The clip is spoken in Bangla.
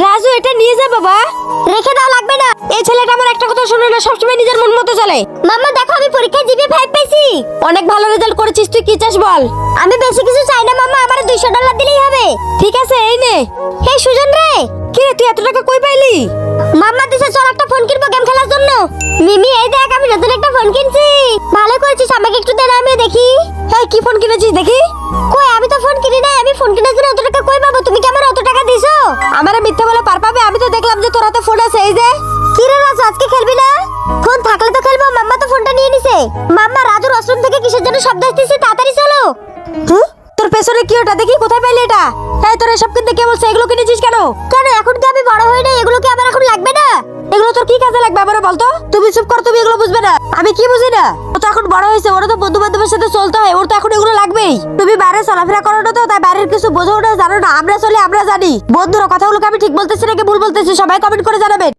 রাজু, এটা নিয়ে যা বাবা। রেখে দাও, লাগবে না। এই ছেলেটা আমার একটা কথা শুনে না, সবসময় নিজের মন মতো চলে। মাম্মা, দেখো, আমি পরীক্ষায় জিবি ফাইভ পেয়েছি অনেক ভালো রেজাল্ট করেছিস, তুই কি চাস বল? আমি বেশি কিছু চাই না, মাম্মা, আমার দুইশো ডলার দিলেই হবে। ঠিক আছে, এই নে। হে, সুজন রে! কি রে, তুই এত টাকা কই পাইলি? মাম্মা, দিছে, চল একটা ফোন কিনবো গেম খেলার জন্য। মিমি, এই দেখ, আমি নতুন একটা ফোন কিনছি। ভালো করেছিস, আমাকে একটু দে না, আমি দেখি। হ্যাঁ কি ফোন কিনেছিস, দেখি। নিছে মাম্মা রাজুর ওয়াশরুম থেকে কিসের জন্য শব্দ আসতেছে? তাড়াতাড়ি চলো। হুঁ? তোর পেছনে কি ওটা? দেখি কোথায় পাইলি এটা? এই তোর এসব কিনতে কে বলছে এগুলো কিনেছিস কেন? কেন? এখন কি আমি বড় হই না এগুলো কি আমার এখন লাগবে না? এগুলো তোর কি কাজে লাগবে আমারে বলতো? তুমি চুপ কর তুমি এগুলো বুঝবে না। আমি কি বুঝি না? ও তো এখন বড় হয়েছে ওরা তো বন্ধু বান্ধবের সাথে চলতে হয় ওর তো এখন এগুলো লাগবেই। তুমি বাইরে চলাফেরা করো না তো তাই বাইরের কিছু বোঝো না জানো না আমরা চলে আমরা জানি। বন্ধুরা কথাগুলোকে আমি ঠিক বলতেছি নাকি ভুল বলতেছি সবাই কমেন্ট করে জানাবেন।